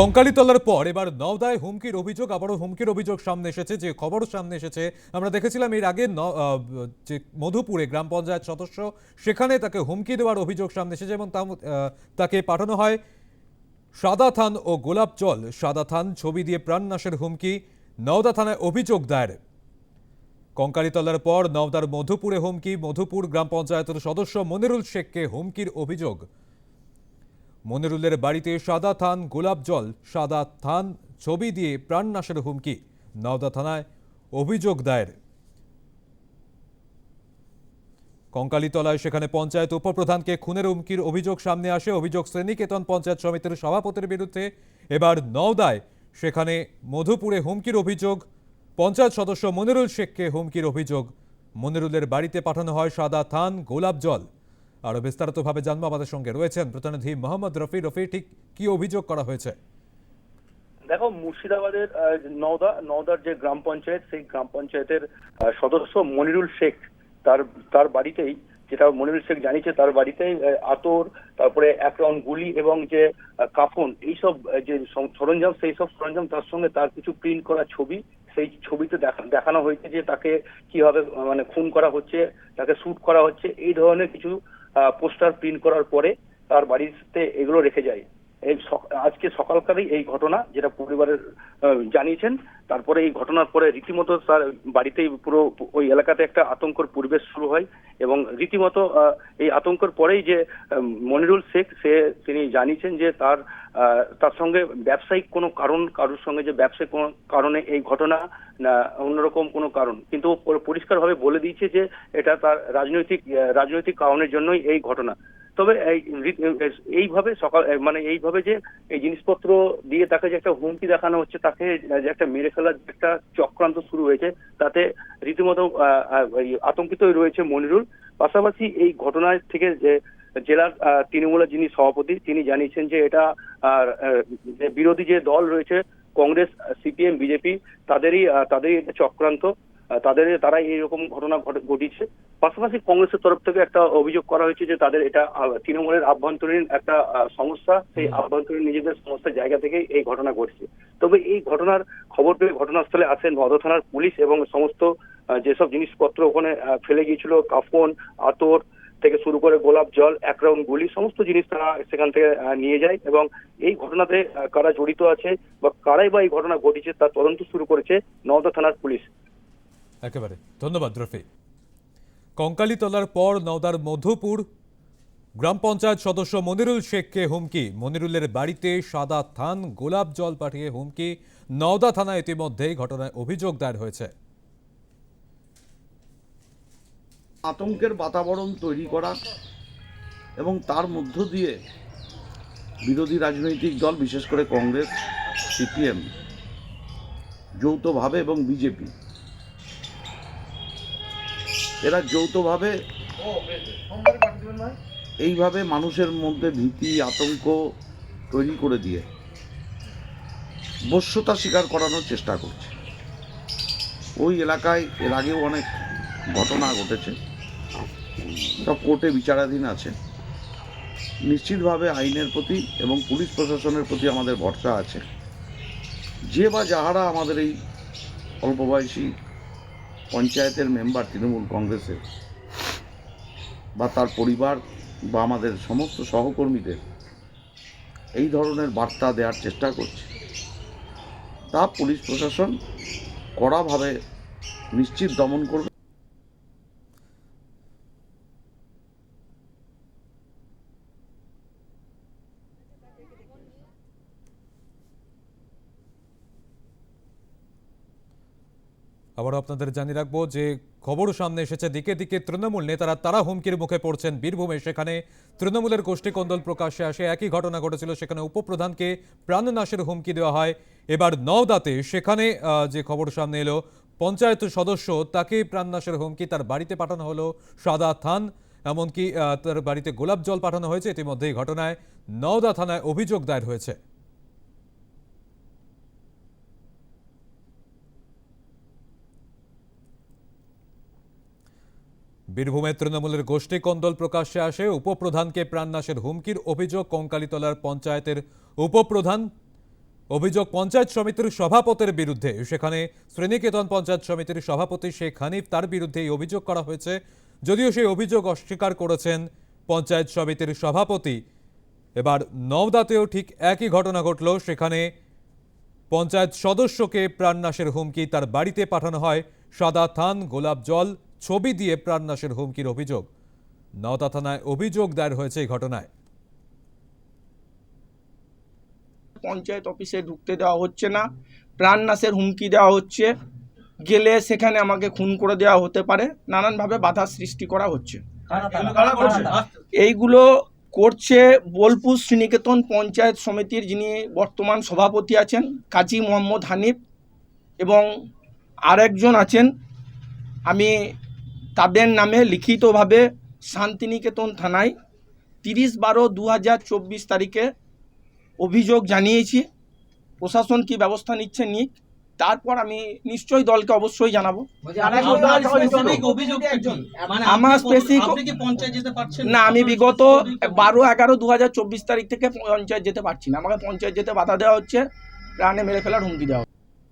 কঙ্কালীতলার পর এবার নওদায় হুমকির অভিযোগ, আবারও হুমকির অভিযোগ সামনে এসেছে, যে খবরও সামনে এসেছে। আমরা দেখেছিলাম এর আগে যে মধুপুরে গ্রাম পঞ্চায়েত সদস্য, সেখানে তাকে হুমকি দেওয়ার অভিযোগ সামনে এসেছে এবং তাকে পাঠানো হয় সাদা থান ও গোলাপ জল। সাদা থান ছবি দিয়ে প্রাণনাশের হুমকি, নওদা থানায় অভিযোগ দায়ের। কঙ্কালীতলার পর নওদার মধুপুরে হুমকি, মধুপুর গ্রাম পঞ্চায়েতের সদস্য মনিরুল শেখকে হুমকির অভিযোগ। মনিরুলের বাড়িতে সাদা থান, গোলাপ জল, সাদা থান, ছবি দিয়ে প্রাণনাশের হুমকি, নওদা থানায় অভিযোগ দায়ের। কঙ্কালীতলায় সেখানে পঞ্চায়েত উপপ্রধানকে খুনের হুমকির অভিযোগ সামনে আসে। অভিযোগ শ্রেণীকেতন পঞ্চায়েত সমিতির সভাপতির বিরুদ্ধে এবার নওদায় সেখানে মধুপুরে হুমকির অভিযোগ, পঞ্চায়েত সদস্য মনিরুল শেখকে হুমকির অভিযোগ। মনিরুলের বাড়িতে পাঠানো হয় সাদা থান, গোলাপ জল। আরও বিস্তারিতভাবে জানব আমাদের সঙ্গে রয়েছেন প্রতিনিধি মোহাম্মদ রফি রফি ঠিক কি অভিযোগ করা হয়েছে? দেখো, মুর্শিদাবাদের নওদা, নওদার যে গ্রাম পঞ্চায়েত, সেই গ্রাম পঞ্চায়েতের সদস্য মনিরুল শেখ, তার তার বাড়িতেই, যেটা মনিরুল শেখ জানিয়েছে, তার বাড়িতেই আতর, তারপরে এক রাউন্ড গুলি এবং যে কাফন, এইসব যে সরঞ্জাম, সেই সব সরঞ্জাম তার সঙ্গে তার কিছু প্রিন্ট করা ছবি, সেই ছবিতে দেখা- দেখানো হয়েছে যে তাকে কীভাবে মানে খুন করা হচ্ছে, তাকে শ্যুট করা হচ্ছে, এই ধরনের কিছু পোস্টার প্রিন্ট করার পরে তার বাড়িতে এগুলো রেখে যায়। এই আজকে সকালকারই এই ঘটনা যেটা পরিবারের জানিয়েছেন। তারপরে এই ঘটনার পরে রীতিমতো তার বাড়িতেই পুরো ওই এলাকাতে একটা আতঙ্কর পরিবেশ শুরু হয় এবং রীতিমতো এই আতঙ্কর পরেই যে মনিরুল শেখ, সে, তিনি জানিয়েছেন যে তার তার সঙ্গে ব্যবসায়িক কোনো কারণ, কারোর সঙ্গে যে ব্যবসায়িক কোনো কারণে এই ঘটনা, না, অন্যরকম কোনো কারণ। কিন্তু পরিষ্কারভাবে বলে দিয়েছে যে এটা তার রাজনৈতিক রাজনৈতিক কারণের জন্যই এই ঘটনা। তবে এইভাবে সকাল মানে এইভাবে যে এই জিনিসপত্র দিয়ে তাকে যে একটা হুমকি দেখানো হচ্ছে তাকে যে একটা মেরে ফেলার একটা চক্রান্ত শুরু হয়েছে তাতে রীতিমতো আহ, রয়েছে মনিরুল। পাশাপাশি এই ঘটনার থেকে যে জেলার তৃণমূলের যিনি সভাপতি তিনি জানিয়েছেন যে এটা বিরোধী যে দল রয়েছে কংগ্রেস সিপিএম বিজেপি তাদেরই তাদেরই এটা চক্রান্ত। তাদের তারা এইরকম ঘটনা ঘটে- ঘটিয়েছে। পাশাপাশি কংগ্রেসের তরফ থেকে একটা অভিযোগ করা হয়েছে যে তাদের এটা তৃণমূলের আভ্যন্তরীণ একটা সমস্যা সেই আভ্যন্তরীণ নিজেদের সমস্যার জায়গা থেকে এই ঘটনা ঘটছে। তবে এই ঘটনার খবর পেয়ে ঘটনাস্থলে আসে নদ থানার পুলিশ এবং সমস্ত যেসব জিনিসপত্র ওখানে ফেলে গিয়েছিল কাফন আতর থেকে শুরু করে গোলাপ জল এক রাউন্ড গুলি সমস্ত জিনিস তারা সেখান থেকে নিয়ে যায় এবং এই ঘটনাতে কারা জড়িত আছে বা কারাই বা এই ঘটনা ঘটেছে তার তদন্ত শুরু করেছে নওদা থানার পুলিশ। একেবারে। ধন্যবাদ রফি কঙ্কালীতলার পর নওদার মধুপুর গ্রাম পঞ্চায়েত সদস্য মনিরুল শেখকে হুমকি। মনিরুলের বাড়িতে সাদা থান, গোলাপ জল পাঠিয়ে হুমকি। নওদা থানায় ইতিমধ্যেই ঘটনায় অভিযোগ দায়ের হয়েছে। আতঙ্কের বাতাবরণ তৈরি করা এবং তার মধ্য দিয়ে বিরোধী রাজনৈতিক দল, বিশেষ করে কংগ্রেস, সিপিএম, যৌথভাবে এবং বিজেপি এরা যৌথভাবে এইভাবে মানুষের মধ্যে ভীতি, আতঙ্ক তৈরি করে দিয়ে বস্যতা স্বীকার করানোর চেষ্টা করছে। ওই এলাকায় এর আগেও অনেক ঘটনা ঘটেছে। সব কোর্টে বিচারাধীন আছে নিশ্চিতভাবে আইনের প্রতি এবং পুলিশ প্রশাসনের প্রতি আমাদের ভরসা আছে। যে বা যাহারা আমাদের এই অল্প বয়সী পঞ্চায়েতের মেম্বার তৃণমূল কংগ্রেসের বা তার পরিবার বা আমাদের সমস্ত সহকর্মীদের এই ধরনের বার্তা দেওয়ার চেষ্টা করছে। তা পুলিশ প্রশাসন কড়াভাবে নিশ্চিত দমন করবে। আবারও আপনাদের জানিয়ে রাখব যে খবর সামনে এসেছে। দিকে দিকে তৃণমূল নেতারা তারা হুমকির মুখে পড়ছেন বীরভূমে। সেখানে তৃণমূলের গোষ্ঠী কন্দল প্রকাশ্যে আসে। একই ঘটনা ঘটেছিল। সেখানে উপপ্রধানকে প্রাণনাশের হুমকি দেওয়া হয়। এবার নওদাতে সেখানে যে খবর সামনে এলো, পঞ্চায়েত সদস্য তাকে প্রাণনাশের হুমকি তার বাড়িতে পাঠানো হলো সাদা থান, এমনকি তার বাড়িতে গোলাপ জল পাঠানো হয়েছে। ইতিমধ্যে এই ঘটনায় নওদা থানায় অভিযোগ দায়ের হয়েছে। বীরভূমে তৃণমূলের গোষ্ঠী কন্দল প্রকাশ্যে আসে। উপপ্রধানকে প্রাণনাশের হুমকির অভিযোগ কঙ্কালীতলার পঞ্চায়েতের উপপ্রধান। অভিযোগ, পঞ্চায়েত সমিতির সভাপতির বিরুদ্ধে। সেখানে শ্রেণীকেতন পঞ্চায়েত সমিতির সভাপতি শেখ হানিফ তার বিরুদ্ধে এই অভিযোগ করা হয়েছে। যদিও সেই অভিযোগ অস্বীকার করেছেন পঞ্চায়েত সমিতির সভাপতি। এবার নওদাতেও ঠিক একই ঘটনা ঘটল। সেখানে পঞ্চায়েত সদস্যকে প্রাণনাশের হুমকি তার বাড়িতে পাঠানো হয়। সাদা থান, গোলাপ জল ছবি দিয়ে প্রাণনাশের হুমকির অভিযোগ। নওদা থানায় অভিযোগ দায়ের হয়েছে এই ঘটনায়। পঞ্চায়েত অফিসে ঢুকতে দেওয়া হচ্ছে না। প্রাণনাশের হুমকি দেওয়া হচ্ছে। গেলে সেখানে আমাকে খুন করে দেওয়া হতে পারে। নানানভাবে বাধা সৃষ্টি করা হচ্ছে। এইগুলো করছে বোলপুর শ্রীনিকেতন পঞ্চায়েত সমিতির যিনি বর্তমান সভাপতি আছেন, কাজী মোহাম্মদ হানিফ এবং আরেকজন আছেন। আমি তাদের নামে লিখিতভাবে শান্তিনিকেতন থানায় তিরিশ বারো দু হাজার চব্বিশ তারিখে অভিযোগ জানিয়েছি। প্রশাসন কি ব্যবস্থা নিচ্ছে নিক তারপর আমি নিশ্চয়ই দলকে অবশ্যই জানাব। মানে আমার আপনি কত- specific- আপনি কি পঞ্চায়েত যেতে পারছেন না? আমি বিগত বারো এগারো দু হাজার চব্বিশ তারিখ থেকে পঞ্চায়েত যেতে পারছি না। আমাকে পঞ্চায়েত যেতে বাধা দেওয়া হচ্ছে প্রাণে মেরে ফেলার হুমকি দেওয়া হচ্ছে।